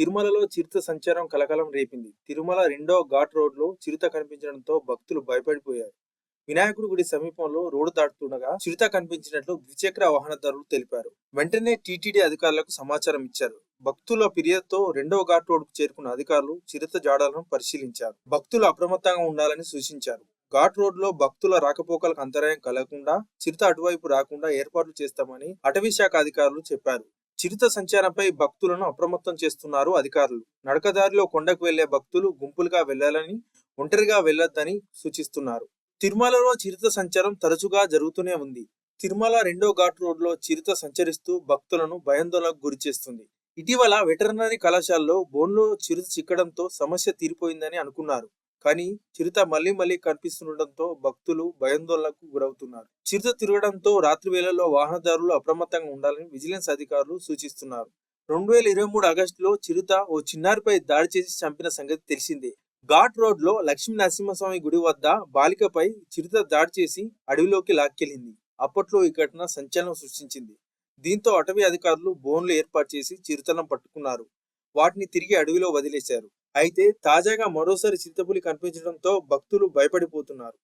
తిరుమలలో చిరుత సంచారం కలకలం రేపింది. తిరుమల రెండో ఘాట్ రోడ్లో చిరుత కనిపించడంతో భక్తులు భయపడిపోయారు. వినాయకుడి గుడి సమీపంలో రోడ్డు దాటుతుండగా చిరుత కనిపించినట్లు ద్విచక్ర వాహనదారులు తెలిపారు. వెంటనే టీటీడీ అధికారులకు సమాచారం ఇచ్చారు. భక్తుల ఫిర్యాదుతో రెండో ఘాట్ రోడ్డుకు చేరుకున్న అధికారులు చిరుత జాడలను పరిశీలించారు. భక్తులు అప్రమత్తంగా ఉండాలని సూచించారు. ఘాట్ రోడ్లో భక్తుల రాకపోకలకు అంతరాయం కలగకుండా చిరుత అటువైపు రాకుండా ఏర్పాట్లు చేస్తామని అటవీ శాఖ అధికారులు చెప్పారు. చిరుత సంచారంపై భక్తులను అప్రమత్తం చేస్తున్నారు అధికారులు. నడకదారిలో కొండకు వెళ్ళే భక్తులు గుంపులుగా వెళ్ళాలని ఒంటరిగా వెళ్ళొద్దని సూచిస్తున్నారు. తిరుమలలో చిరుత సంచారం తరచుగా జరుగుతూనే ఉంది. తిరుమల రెండో ఘాట్ రోడ్లో చిరుత సంచరిస్తూ భక్తులను భయాందోళనకు గురిచేస్తుంది ఇటీవల వెటర్నరీ కళాశాలలో బోన్లో చిరుత చిక్కడంతో సమస్య తీరిపోయిందని అనుకున్నారు. కానీ చిరుత మళ్ళీ మళ్ళీ కనిపిస్తుండటంతో భక్తులు భయాందోళనకు గురవుతున్నారు. చిరుత తిరగడంతో రాత్రి వేళల్లో వాహనదారులు అప్రమత్తంగా ఉండాలని విజిలెన్స్ అధికారులు సూచిస్తున్నారు. రెండు వేల ఇరవై మూడు ఆగస్టులో చిరుత ఓ చిన్నారిపై దాడి చేసి చంపిన సంగతి తెలిసిందే. ఘాట్ రోడ్లో లక్ష్మీ నరసింహస్వామి గుడి వద్ద బాలికపై చిరుత దాడి చేసి అడవిలోకి లాక్కెళ్ళింది. అప్పట్లో ఈ ఘటన సంచలనం సృష్టించింది. దీంతో అటవీ అధికారులు బోన్లు ఏర్పాటు చేసి చిరుతలను పట్టుకున్నారు. వాటిని తిరిగి అడవిలో వదిలేశారు. అయితే తాజాగా మరోసారి చింతపులి కనిపించడంతో భక్తులు భయపడిపోతున్నారు.